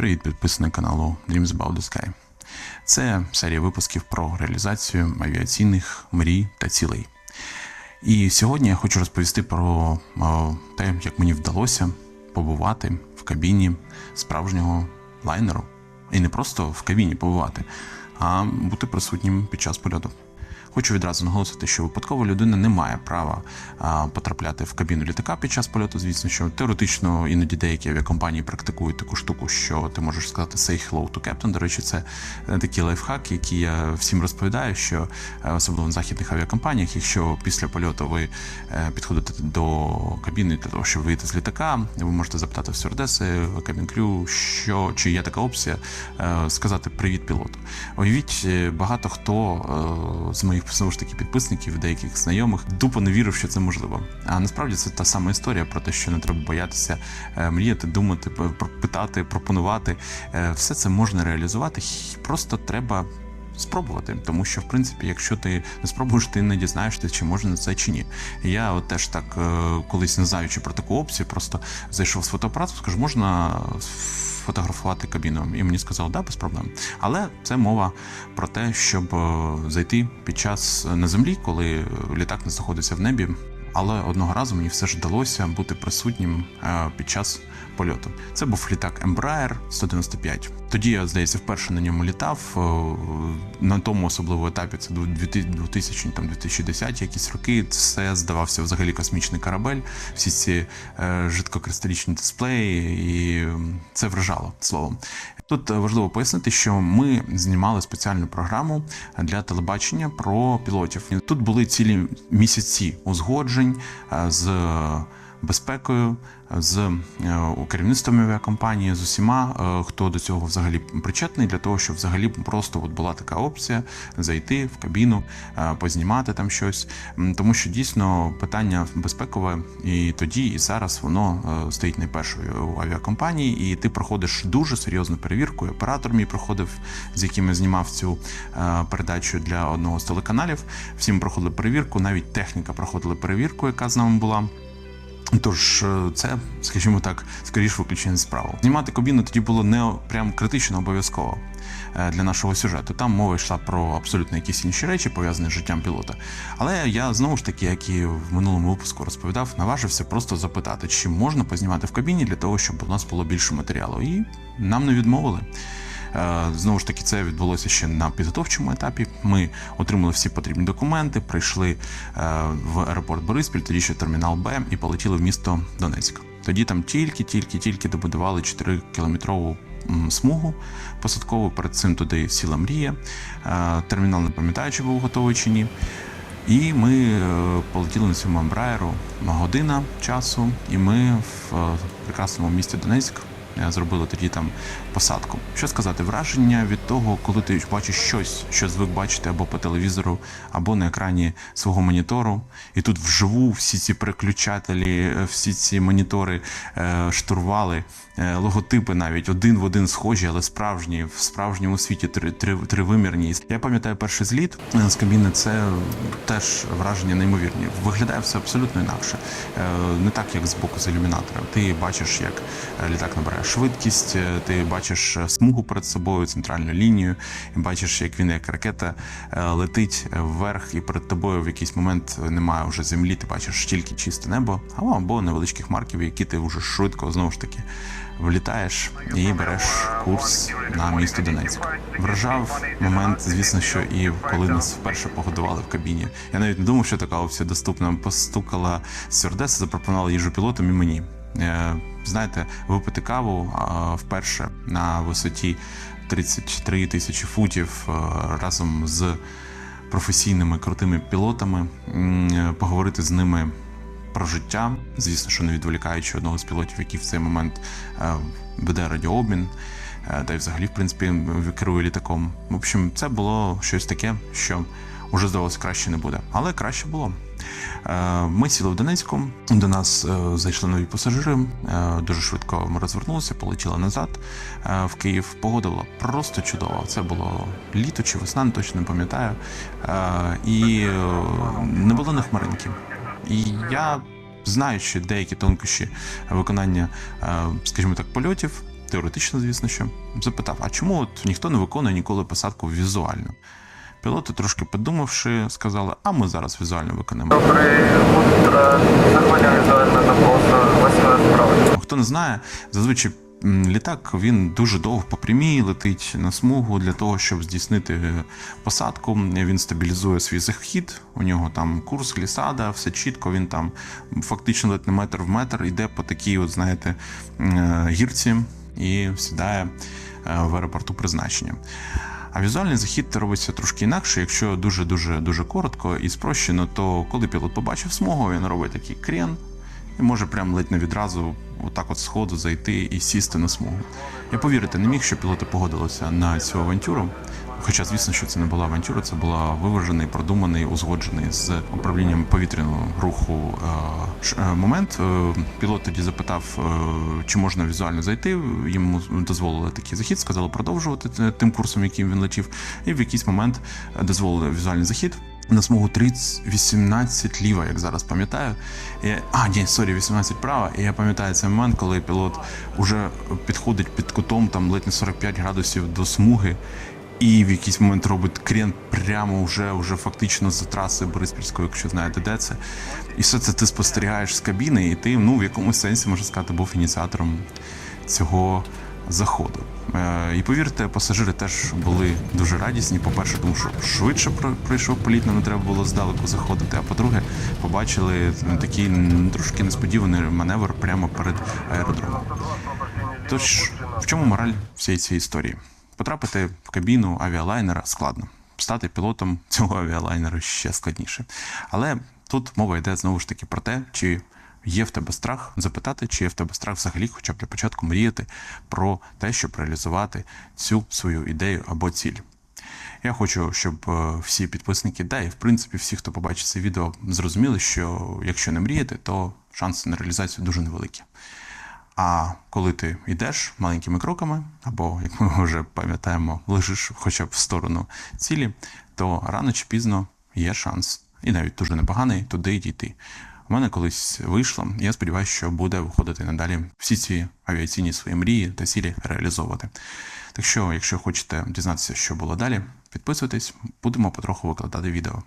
Привіт, підписник каналу Dreams About the Sky. Це серія випусків про реалізацію авіаційних мрій та цілей. І сьогодні я хочу розповісти про те, як мені вдалося побувати в кабіні справжнього лайнеру. І не просто в кабіні побувати, а бути присутнім під час польоту. Хочу відразу наголосити, що випадкова людина не має права потрапляти в кабіну літака під час польоту. Звісно, що теоретично іноді деякі авіакомпанії практикують таку штуку, що ти можеш сказати say hello to captain. До речі, це е, такий лайфхак, який я всім розповідаю, що е, особливо в західних авіакомпаніях, якщо після польоту ви е, підходите до кабіни для того, щоб вийти з літака, ви можете запитати в стюардеси, кабін крю, що чи є така опція, сказати привіт пілоту. Уявіть, багато хто з моїх знову ж таки підписників, деяких знайомих, тупо не вірив, що це можливо. А насправді це та сама історія про те, що не треба боятися е, мріяти, думати, питати, пропонувати. Е, Все це можна реалізувати, просто треба. Спробувати, тому що в принципі, якщо ти не спробуєш, ти не дізнаєшся, чи можна це чи ні. Я от теж так е, колись не знаючи про таку опцію, просто зайшов з фотоапарату, скажу, можна фотографувати кабіну. І мені сказали, да, без проблем. Але це мова про те, щоб е, зайти під час на землі, коли літак не знаходиться в небі. Але одного разу мені все ж вдалося бути присутнім е, під час польоту. Це був літак Embraer 195. Тоді я, здається, вперше на ньому літав. е, На тому особливому етапі це 2000 там 2010 якісь роки. Це здавався взагалі космічний корабель. Всі ці е, жидкокристалічні дисплеї, і це вражало словом. Тут е, важливо пояснити, що ми знімали спеціальну програму для телебачення про пілотів. Тут були цілі місяці узгоджень е, з безпекою, з е, керівництвом авіакомпанії, з усіма, е, хто до цього взагалі причетний, для того, щоб взагалі просто от була така опція зайти в кабіну, е, познімати там щось. Тому що дійсно питання безпекове і тоді, і зараз воно е, стоїть найпершою у авіакомпанії, і ти проходиш дуже серйозну перевірку. Оператор мій проходив, з яким я знімав цю е, передачу для одного з телеканалів. Всі ми проходили перевірку, навіть техніка проходила перевірку, яка з нами була. Тож е, це, скажімо так, скоріш виключення з правил. Знімати кабіну тоді було не прям критично обов'язково е, для нашого сюжету. Там мова йшла про абсолютно якісь інші речі, пов'язані з життям пілота. Але я знову ж таки, як і в минулому випуску розповідав, наважився просто запитати, чи можна познімати в кабіні для того, щоб у нас було більше матеріалу. І нам не відмовили. Е, Знову ж таки, це відбулося ще на підготовчому етапі. Ми отримали всі потрібні документи, прийшли е, в аеропорт Бориспіль, тоді ще термінал Б, і полетіли в місто Донецьк. Тоді там тільки, тільки, тільки добудували 4 кілометрову смугу посадкову. Перед цим туди сіла мрія. Е, Термінал не пам'ятаю, чи був готовий чи ні. І ми полетіли на цьому Ембраєру на година часу, і ми в прекрасному місті Донецьк зробили тоді там посадку. Що сказати, враження від того, коли ти бачиш щось, що звик бачити або по телевізору, або на екрані свого монітору, і тут вживу всі ці переключателі, е, всі ці монітори, е, штурвали, е, логотипи навіть один в один схожі, але справжні, в справжньому світі три, три, тривимірні. Я пам'ятаю перший зліт е, з кабіни, це теж враження неймовірні. Виглядає все абсолютно інакше. Е, Не так, як з боку з ілюмінатора. Ти бачиш, як е, літак набирає швидкість, е, ти бачиш е, смугу перед собою, центральну лінію, бачиш, як він як ракета е, летить вверх, і перед тобою в якийсь момент немає вже землі, ти бачиш тільки чисте небо, або невеличких марків, які ти вже швидко знову ж таки влітаєш і береш курс на місто Донецьк. Вражав момент, звісно, що і коли нас вперше погодували в кабіні. Я навіть не думав, що така опція доступна. Постукала стюардеса, запропонувала їжу пілотам і мені. Е, Знаєте, випити каву вперше на висоті 33 тисячі футів е, разом з професійними крутими пілотами, е, поговорити з ними про життя, звісно, що не відволікаючи одного з пілотів, який в цей момент е, веде радіообмін, е, та й взагалі, в принципі, керує літаком. В общем, це було щось таке, що вже здавалося краще не буде, але краще було. Е, Ми сіли в Донецьку. До нас зайшли нові пасажири. Дуже швидко ми розвернулися, полетіли назад в Київ. Погода була просто чудова. Це було літо чи весна, не точно не пам'ятаю. І не було на хмаринки. І я знаючи деякі тонкощі виконання, е, скажімо так, польотів, теоретично, звісно, що запитав: а чому от ніхто не виконує ніколи посадку візуально? Пілоти, трошки подумавши, сказали, а ми зараз візуально виконаємо. Доброе утро. Заходим визуально на полосу 8 справа. Хто не знає, зазвичай літак він дуже довго по прямій летить на смугу для того, щоб здійснити посадку. Він стабілізує свій захід. У нього там курс глісада, все чітко. Він там фактично ледь не метр в метр йде по такій, от знаєте, е, гірці і сідає е, в аеропорту призначення. А візуальний захід робиться трошки інакше. Якщо дуже дуже дуже коротко і спрощено, то коли пілот побачив смугу, він робить такий крен і може прям ледь не відразу отак от сходу зайти і сісти на смугу. Я повірити не міг, що пілоти погодилися на цю авантюру. Хоча, звісно, що це не була авантюра, це була виважений, продуманий, узгоджений з управлінням повітряного руху е, е, момент. Е, Пілот тоді запитав, чи можна візуально зайти. Йому дозволили такий захід, сказали продовжувати тим курсом, яким він летів. І в якийсь момент дозволили візуальний захід на смугу 30, 18 ліва, як зараз пам'ятаю. А, ні, сорі, 18 права. І я пам'ятаю цей момент, коли пілот уже підходить під кутом, там ледь не 45 градусів до смуги. І в якийсь момент робить крен прямо вже, вже фактично за траси Бориспільської, якщо знаєте, де це. І все це ти спостерігаєш з кабіни, і ти ну, в якомусь сенсі, можна сказати, був ініціатором цього заходу. Е, і повірте, пасажири теж були дуже радісні. По-перше, тому що швидше про- пройшов політ, нам не треба було здалеку заходити. А по-друге, побачили ну, такий трошки несподіваний маневр прямо перед аеродромом. Тож, в чому мораль всієї цієї історії? Потрапити в кабіну авіалайнера складно. Стати пілотом цього авіалайнера ще складніше. Але тут мова йде знову ж таки про те, чи є в тебе страх запитати, чи є в тебе страх взагалі, хоча б для початку мріяти про те, щоб реалізувати цю свою ідею або ціль. Я хочу, щоб е, всі підписники, да, і в принципі всі, хто побачить це відео, зрозуміли, що якщо не мріяти, то шанси на реалізацію дуже невеликі. А коли ти йдеш маленькими кроками, або як ми вже пам'ятаємо, лежиш хоча б в сторону цілі, то рано чи пізно є шанс, і навіть дуже непоганий, туди дійти. У мене колись вийшло, і я сподіваюся, що буде виходити надалі всі ці авіаційні свої мрії та цілі реалізовувати. Так що, якщо хочете дізнатися, що було далі, підписуйтесь, будемо потроху викладати відео.